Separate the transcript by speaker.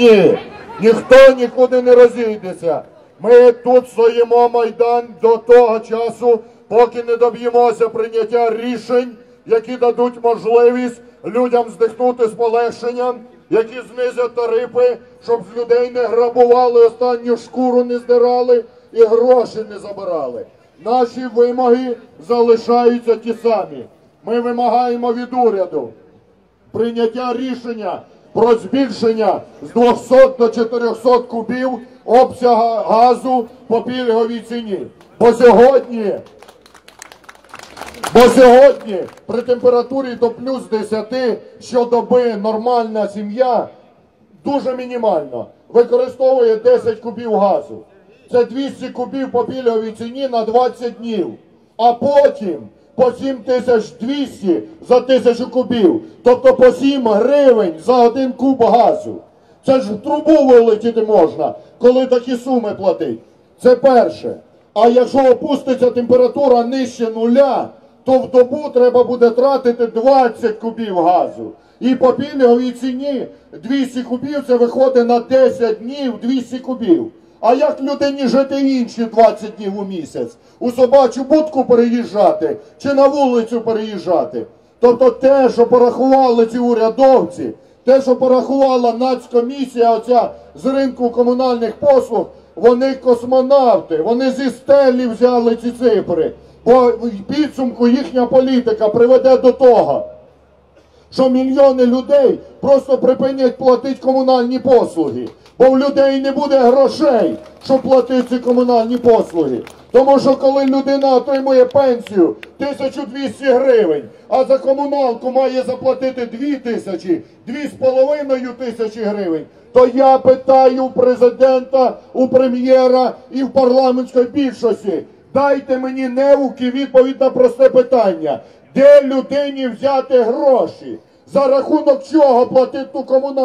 Speaker 1: Ні, ніхто нікуди не розійдеться. Ми тут стоїмо Майдан до того часу, поки не доб'ємося прийняття рішень, які дадуть можливість людям здихнути з полегшенням, які знизять тарифи, щоб людей не грабували, останню шкуру не здирали і гроші не забирали. Наші вимоги залишаються ті самі. Ми вимагаємо від уряду прийняття рішення про збільшення з 200 до 400 кубів обсяга газу по пільговій ціні. Бо сьогодні, бо сьогодні при температурі до плюс 10 щодоби нормальна сім'я дуже мінімально використовує 10 кубів газу. Це 200 кубів по пільговій ціні на 20 днів. А потім по 7200 за тисячу кубів. Тобто по 7 гривень за один куб газу. Це ж в трубу вилетіти можна, коли такі суми платить. Це перше. А якщо опуститься температура нижче нуля, то в добу треба буде тратити 20 кубів газу. І по пільговій ціні 200 кубів це виходить на 10 днів 200 кубів. А як людині жити інші 20 днів у місяць? У собачу будку переїжджати чи на вулицю переїжджати? Тобто те, що порахували ці урядовці, те, що порахувала нацкомісія оця з ринку комунальних послуг, вони космонавти, вони зі стелі взяли ці цифри. Бо в підсумку їхня політика приведе до того, що мільйони людей просто припинять платити комунальні послуги, бо в людей не буде грошей, щоб платити ці комунальні послуги. Тому що коли людина отримує пенсію 1200 гривень, а за комуналку має заплатити 2000, 2,5 тисячі гривень, то я питаю у президента, у прем'єра і в парламентської більшості, дайте мені неуки відповідь на просте питання. Де людині взяти гроші? За рахунок чого платити ту комуналку?